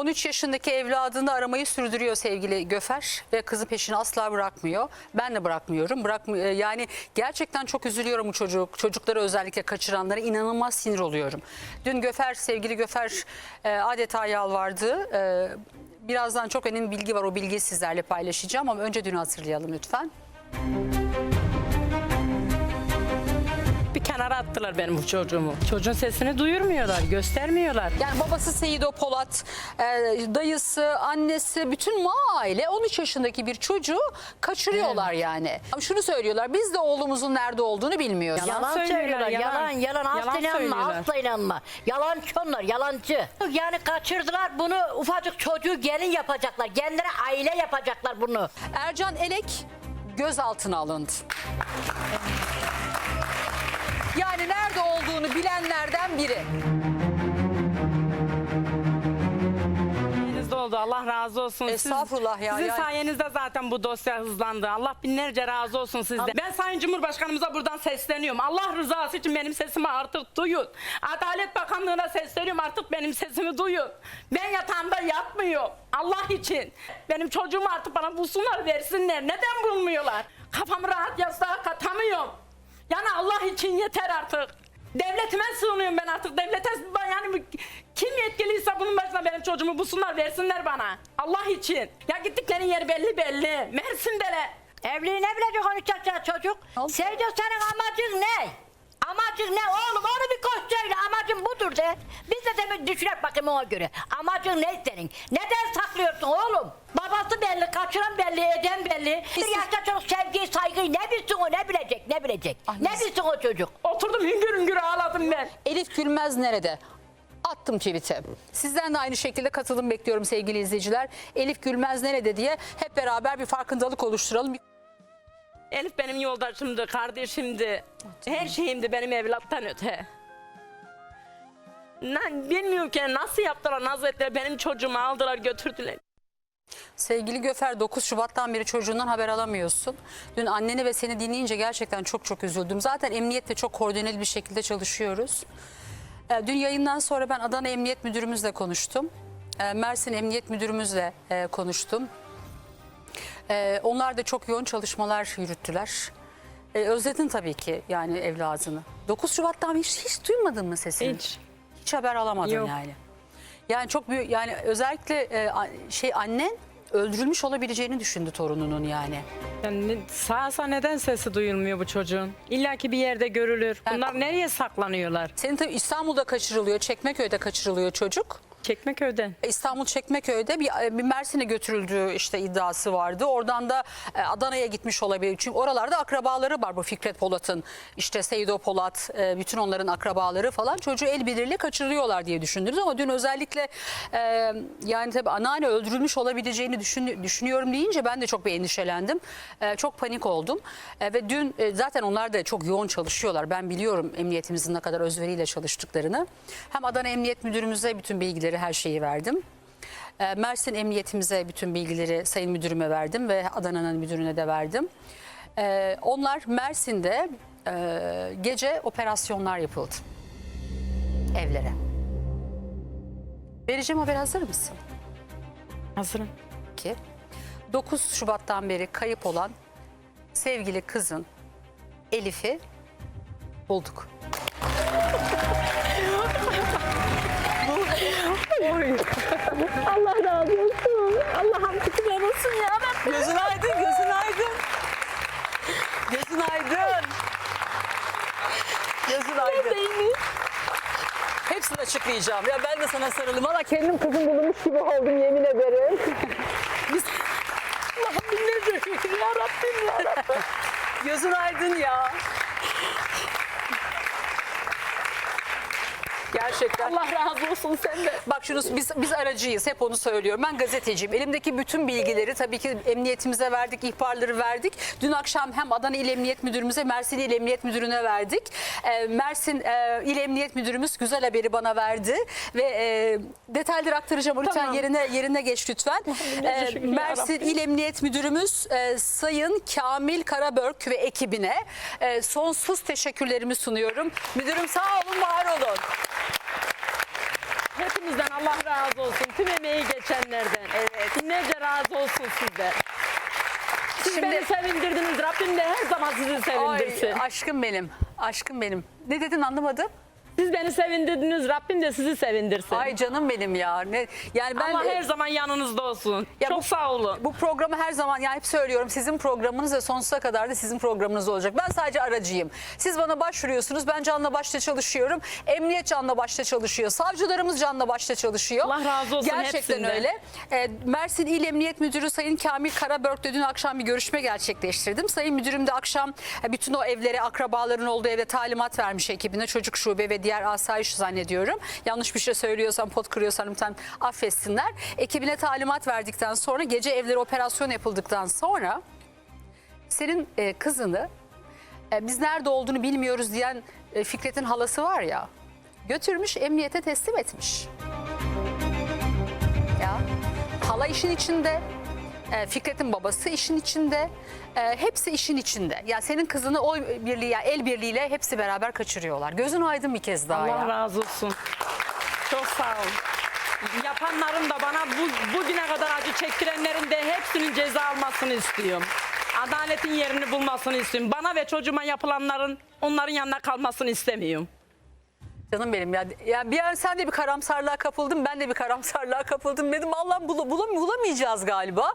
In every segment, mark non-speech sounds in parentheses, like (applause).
13 yaşındaki evladını aramayı sürdürüyor sevgili Göfer ve kızı peşini asla bırakmıyor. Ben de bırakmıyorum. Bırakmıyor. Yani gerçekten çok üzülüyorum bu çocuk. Çocukları özellikle kaçıranlara inanılmaz sinir oluyorum. Dün Göfer sevgili Göfer e, adeta yalvardı. E, birazdan çok önemli bilgi var. O bilgiyi sizlerle paylaşacağım ama önce dün hatırlayalım lütfen. Bir attılar benim bu çocuğumu. Çocuğun sesini duyurmuyorlar, göstermiyorlar. Yani babası Seyido Polat, e, dayısı, annesi, bütün ma aile 13 yaşındaki bir çocuğu kaçırıyorlar yani. Ama şunu söylüyorlar, biz de oğlumuzun nerede olduğunu bilmiyoruz. Yalan Yalan, söylüyorlar, söylüyorlar. Yalan, yalan. yalan. Yalan Asla inanma, söylüyorlar. asla inanma. Yalancı onlar, yalancı. Yani kaçırdılar bunu ufacık çocuğu gelin yapacaklar. Kendileri aile yapacaklar bunu. Ercan Elek gözaltına alındı. Nerede olduğunu bilenlerden biri. Sayenizde oldu. Allah razı olsun. Siz- Estağfurullah ya, Sizin yani- sayenizde zaten bu dosya hızlandı. Allah binlerce razı olsun sizden. Ben Sayın Cumhurbaşkanımıza buradan sesleniyorum. Allah rızası için benim sesimi artık duyun. Adalet Bakanlığı'na sesleniyorum artık benim sesimi duyun. Ben yatağımda yatmıyorum. Allah için. Benim çocuğumu artık bana bulsunlar versinler. Neden bulmuyorlar? Kafamı rahat yastığa katamıyorum. Yani Allah için yeter artık. Devletime sığınıyorum ben artık. Devlete yani kim yetkiliyse bunun başına benim çocuğumu bulsunlar versinler bana. Allah için. Ya gittikleri yer belli belli. Mersin'deler. Evliliği ne bilecek 13 yaşında çocuk? Sevdi senin amacın ne? Amacın ne oğlum? Onu bir koş söyle. Amacın budur de. Biz de demin düşünek bakayım ona göre. Amacın ne senin? Neden saklıyorsun oğlum? Babası belli, kaçıran belli, eden belli. Bir yaşta çocuk sevgiyi, saygıyı ne bilsin o ne bilecek, ne bilecek? Ne bilsin o çocuk? Oturdum hüngür hüngür ağladım ben. Elif Gülmez nerede? Attım tweet'e. Sizden de aynı şekilde katılım bekliyorum sevgili izleyiciler. Elif Gülmez nerede diye hep beraber bir farkındalık oluşturalım. Elif benim yoldaşımdı, kardeşimdi. Her şeyimdi benim evlattan öte. Ben bilmiyorum ki nasıl yaptılar, nasıl ettiler. Benim çocuğumu aldılar götürdüler. Sevgili Göfer 9 Şubat'tan beri çocuğundan haber alamıyorsun. Dün anneni ve seni dinleyince gerçekten çok çok üzüldüm. Zaten emniyetle çok koordineli bir şekilde çalışıyoruz. Ee, Dün yayından sonra ben Adana Emniyet Müdürümüzle konuştum. Ee, Mersin Emniyet Müdürümüzle e, konuştum. Ee, Onlar da çok yoğun çalışmalar yürüttüler. Ee, Özledin tabii ki yani evladını. 9 Şubat'tan hiç, hiç duymadın mı sesini? Hiç. Hiç haber alamadın Yok. yani. Yani çok büyük yani özellikle e, şey annen öldürülmüş olabileceğini düşündü torununun yani. Yani ne- sağsa neden sesi duyulmuyor bu çocuğun? İlla ki bir yerde görülür. Yani- Bunlar nereye saklanıyorlar? Senin tabii İstanbul'da kaçırılıyor, Çekmeköy'de kaçırılıyor çocuk. Çekmeköy'den. İstanbul Çekmeköy'de bir, bir Mersin'e götürüldüğü işte iddiası vardı. Oradan da e, Adana'ya gitmiş olabilir. Çünkü oralarda akrabaları var bu Fikret Polat'ın. işte Seydo Polat, e, bütün onların akrabaları falan. Çocuğu el birliğiyle kaçırıyorlar diye düşündünüz ama dün özellikle e, yani tabii anneanne öldürülmüş olabileceğini düşün, düşünüyorum deyince ben de çok bir endişelendim. E, çok panik oldum. E, ve dün e, zaten onlar da çok yoğun çalışıyorlar. Ben biliyorum emniyetimizin ne kadar özveriyle çalıştıklarını. Hem Adana Emniyet Müdürümüze bütün bilgileri, her şeyi verdim. E, Mersin Emniyetimize bütün bilgileri Sayın Müdürüme verdim ve Adana'nın müdürüne de verdim. E, onlar Mersin'de e, gece operasyonlar yapıldı. Evlere. Vereceğim haber hazır mısın? Hazırım. ki 9 Şubat'tan beri kayıp olan sevgili kızın Elif'i bulduk. Allah razı olsun. Allah'ım şükürler olsun ya. Gözün aydın, gözün aydın. Gözün aydın. Gözün aydın. Hepsini açıklayacağım. Ya ben de sana sarılım. Valla kendim kızım bulunmuş gibi oldum yemin ederim. Biz... Allah'ım ya Rabbim ya Rabbim. Gözün aydın ya. Gerçekten. Allah razı olsun senden. Bak şunu biz biz aracıyız hep onu söylüyorum. Ben gazeteciyim. Elimdeki bütün bilgileri tabii ki emniyetimize verdik, ihbarları verdik. Dün akşam hem Adana İl Emniyet Müdürümüze, Mersin İl Emniyet Müdürü'ne verdik. Ee, Mersin e, İl Emniyet Müdürümüz güzel haberi bana verdi ve e, detayları aktaracağım. Lütfen Tamam. yerine yerine geç lütfen. ya Mersin. İl Emniyet Müdürümüz e, Sayın Kamil Karabörk ve ekibine e, sonsuz teşekkürlerimi sunuyorum. Müdürüm sağ olun, var olun. Hepimizden Allah razı olsun. Tüm emeği geçenlerden. Evet. Binlerce razı olsun sizden. Siz Şimdi- beni sevindirdiniz. Rabbim de her zaman sizi sevindirsin. Ay, aşkım benim. Aşkım benim. Ne dedin anlamadım. Siz beni sevindirdiniz. Rabbim de sizi sevindirsin. Ay canım benim ya. Ne, yani ben Allah her zaman yanınızda olsun. Ya Çok bu- sağ olun. Bu programı her zaman yani hep söylüyorum sizin programınız ve sonsuza kadar da sizin programınız olacak. Ben sadece aracıyım. Siz bana başvuruyorsunuz. Ben canla başla çalışıyorum. Emniyet canla başla çalışıyor. Savcılarımız canla başla çalışıyor. Allah razı olsun Gerçekten hepsinden. öyle. Ee, Mersin İl Emniyet Müdürü Sayın Kamil Karabörk'le dün akşam bir görüşme gerçekleştirdim. Sayın Müdürüm de akşam e, bütün o evlere akrabaların olduğu eve talimat vermiş ekibine. Çocuk şube ve diğer asayiş zannediyorum. Yanlış bir şey söylüyorsam pot kırıyorsam lütfen affetsinler. Ekibine talimat verdikten sonra gece evlere operasyon yapıldıktan sonra senin e, kızını e, biz nerede olduğunu bilmiyoruz diyen e, Fikret'in halası var ya götürmüş emniyete teslim etmiş. Ya hala işin içinde, e, Fikret'in babası işin içinde, e, hepsi işin içinde. Ya senin kızını oy birliği, ya el birliğiyle hepsi beraber kaçırıyorlar. Gözün aydın bir kez daha Allah ya. razı olsun. Çok sağ olun. Yapanların da bana bu, bugüne kadar acı çektirenlerin de hepsinin ceza almasını istiyorum. Adaletin yerini bulmasını istiyorum. Bana ve çocuğuma yapılanların onların yanına kalmasını istemiyorum. Canım benim ya. ya bir yer sen de bir karamsarlığa kapıldın ben de bir karamsarlığa kapıldım dedim Allah'ım bul, bulam- bulamayacağız galiba.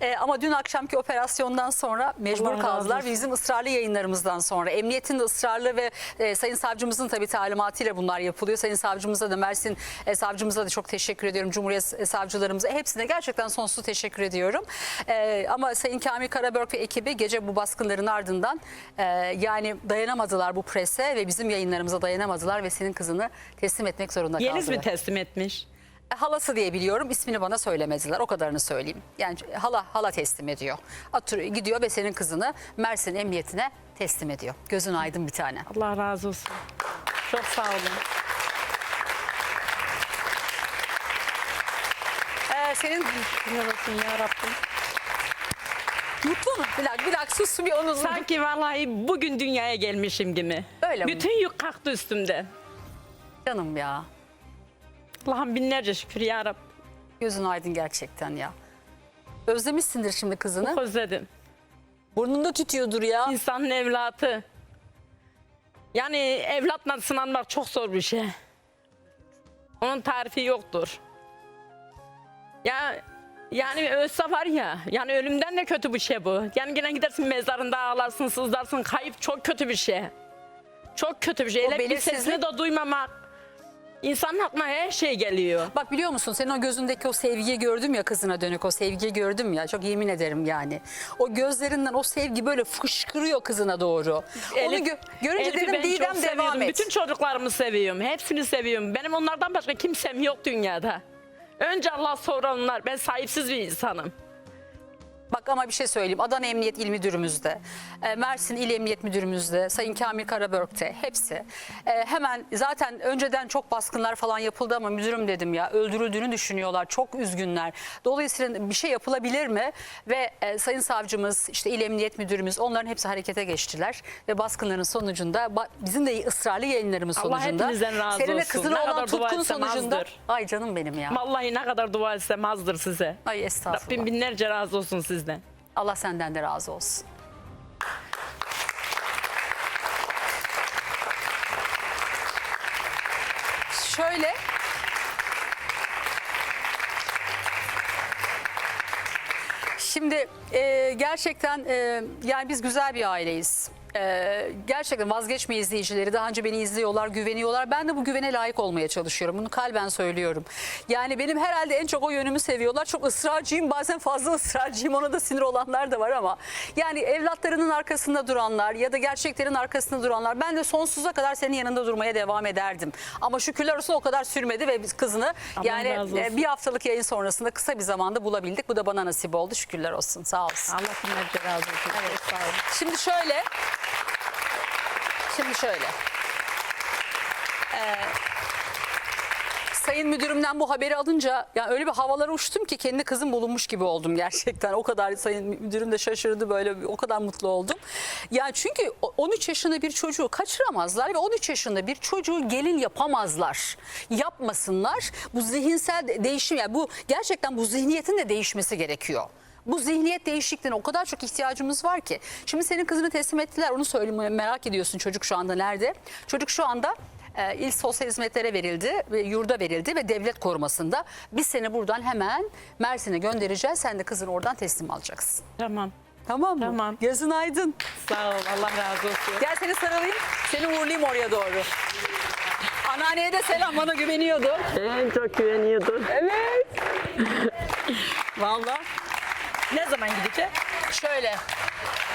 Ee, ama dün akşamki operasyondan sonra mecbur Allah kaldılar ve bizim ısrarlı yayınlarımızdan sonra emniyetin de ısrarlı ve e, sayın savcımızın tabii talimatıyla bunlar yapılıyor. Sayın savcımıza da Mersin e, savcımıza da çok teşekkür ediyorum. Cumhuriyet e, savcılarımıza hepsine gerçekten sonsuz teşekkür ediyorum. E, ama Sayın Kamil Karabörk ve ekibi gece bu baskınların ardından e, yani dayanamadılar bu prese ve bizim yayınlarımıza dayanamadılar ve senin kızını teslim etmek zorunda Yeliz kaldılar. mi teslim etmiş? E, Halası diye biliyorum. ismini bana söylemediler. O kadarını söyleyeyim. Yani hala hala teslim ediyor. Atıyor, gidiyor ve senin kızını Mersin Emniyetine teslim ediyor. Gözün aydın bir tane. Allah razı olsun. Çok sağ olun. Ee, senin Ne olsun ya Rabbim. mutlu mu? Bir dakika, bir dakika sus bir onu. Sanki vallahi bugün dünyaya gelmişim gibi. Öyle mi? Bütün yük kalktı üstümde. Canım ya. Allah'ım binlerce şükür ya Rabbim. Gözün aydın gerçekten ya. Özlemişsindir şimdi kızını. Özledim. Burnunda tütüyordur ya. İnsanın evlatı. Yani evlatla sınanmak çok zor bir şey. Onun tarifi yoktur. Ya yani ölse var ya, yani ölümden de kötü bir şey bu. Yani yine gidersin mezarında ağlarsın, sızlarsın. Kayıp çok kötü bir şey. Çok kötü bir şey. O Hele bir belirsizlik- sesini de duymamak. İnsanın aklına her şey geliyor. Bak biliyor musun senin o gözündeki o sevgiyi gördüm ya kızına dönük o sevgiyi gördüm ya çok yemin ederim yani. O gözlerinden o sevgi böyle fışkırıyor kızına doğru. Onu Elif- gö- görünce Elif'i dedim ben çok Didem devam seviyorum. et. Bütün çocuklarımı seviyorum. Hepsini seviyorum. Benim onlardan başka kimsem yok dünyada. Önce Allah sonra onlar. Ben sahipsiz bir insanım. Bak ama bir şey söyleyeyim. Adana Emniyet İl Müdürümüzde, e, Mersin İl Emniyet Müdürümüzde, Sayın Kamil Karabörk'te hepsi. E, hemen zaten önceden çok baskınlar falan yapıldı ama müdürüm dedim ya öldürüldüğünü düşünüyorlar. Çok üzgünler. Dolayısıyla bir şey yapılabilir mi? Ve e, Sayın Savcımız, işte İl Emniyet Müdürümüz onların hepsi harekete geçtiler. Ve baskınların sonucunda bizim de ısrarlı yayınlarımız Allah sonucunda. hepinizden razı senin olsun. kızına Ne olan tutkun sonucunda. azdır. Ay canım benim ya. Vallahi ne kadar dua etsem azdır size. Ay estağfurullah. Rabbim binlerce razı olsun sizden. Allah senden de razı olsun. Şöyle Şimdi e, gerçekten e, yani biz güzel bir aileyiz. E, gerçekten vazgeçme izleyicileri daha önce beni izliyorlar, güveniyorlar. Ben de bu güvene layık olmaya çalışıyorum. Bunu kalben söylüyorum. Yani benim herhalde en çok o yönümü seviyorlar. Çok ısrarcıyım, bazen fazla ısrarcıyım. Ona da sinir olanlar da var ama. Yani evlatlarının arkasında duranlar ya da gerçeklerin arkasında duranlar. Ben de sonsuza kadar senin yanında durmaya devam ederdim. Ama şükürler olsun o kadar sürmedi ve biz kızını Allah yani e, bir haftalık yayın sonrasında kısa bir zamanda bulabildik. Bu da bana nasip oldu. Şükürler olsun. Sağ olsun. Allah binlerce razı olsun. Evet, sağ olun. Şimdi şöyle. Şimdi şöyle. Ee, sayın müdürümden bu haberi alınca yani öyle bir havalara uçtum ki kendi kızım bulunmuş gibi oldum gerçekten. O kadar sayın müdürüm de şaşırdı böyle o kadar mutlu oldum. Yani çünkü o- 13 yaşında bir çocuğu kaçıramazlar ve 13 yaşında bir çocuğu gelin yapamazlar. Yapmasınlar. Bu zihinsel de- değişim yani bu gerçekten bu zihniyetin de değişmesi gerekiyor. Bu zihniyet değişikliğine o kadar çok ihtiyacımız var ki. Şimdi senin kızını teslim ettiler. Onu söyleyeyim merak ediyorsun çocuk şu anda nerede? Çocuk şu anda e, il sosyal hizmetlere verildi, ve yurda verildi ve devlet korumasında. Biz seni buradan hemen Mersin'e göndereceğiz. Sen de kızını oradan teslim alacaksın. Tamam. Tamam mı? Tamam. Gözün aydın. Sağ ol. Allah razı olsun. Gel seni sarılayım. Seni uğurlayayım oraya doğru. Anneanneye de selam bana güveniyordu. En çok güveniyordu. Evet. (laughs) Vallahi. Ne zaman gidecek? Şöyle.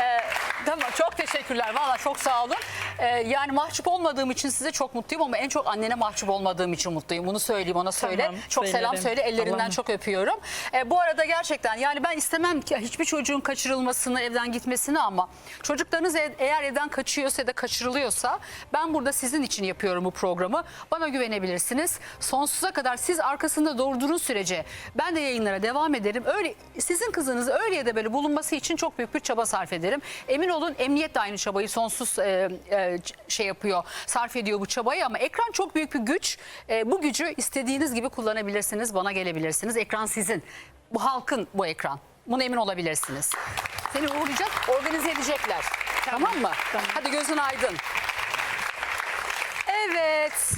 e, tamam çok teşekkürler. Valla çok sağ olun. E, yani mahcup olmadığım için size çok mutluyum ama en çok annene mahcup olmadığım için mutluyum. Bunu söyleyeyim ona söyle. Tamam, çok selam söylerim. söyle. Ellerinden Allah'ım. çok öpüyorum. E, bu arada gerçekten yani ben istemem ki hiçbir çocuğun kaçırılmasını, evden gitmesini ama çocuklarınız e- eğer evden kaçıyorsa ya da kaçırılıyorsa ben burada sizin için yapıyorum bu programı. Bana güvenebilirsiniz. Sonsuza kadar siz arkasında durduğunuz sürece ben de yayınlara devam ederim. Öyle sizin kızınız öyle ya da böyle bulunması için çok büyük bir çaba sarf ederim. Emin olun emniyet de aynı çabayı sonsuz e, e, şey yapıyor, sarf ediyor bu çabayı ama ekran çok büyük bir güç. E, bu gücü istediğiniz gibi kullanabilirsiniz, bana gelebilirsiniz. Ekran sizin. Bu halkın bu ekran. Buna emin olabilirsiniz. Seni uğurlayacak, organize edecekler. Tamam, mı? tamam. Hadi gözün aydın. Evet.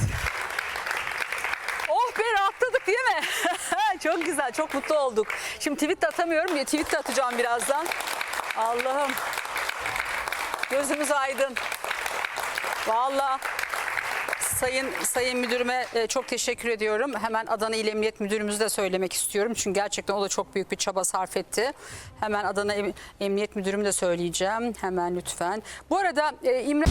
Oh be rahatladık değil mi? (laughs) çok güzel, çok mutlu olduk. Şimdi tweet de atamıyorum ya tweet de atacağım birazdan. Allah'ım. Gözümüz aydın. Vallahi Sayın Sayın Müdürüme e, çok teşekkür ediyorum. Hemen Adana İl Emniyet Müdürümüzü de söylemek istiyorum. Çünkü gerçekten o da çok büyük bir çaba sarf etti. Hemen Adana Em- Emniyet Müdürümü de söyleyeceğim. Hemen lütfen. Bu arada e, İmre...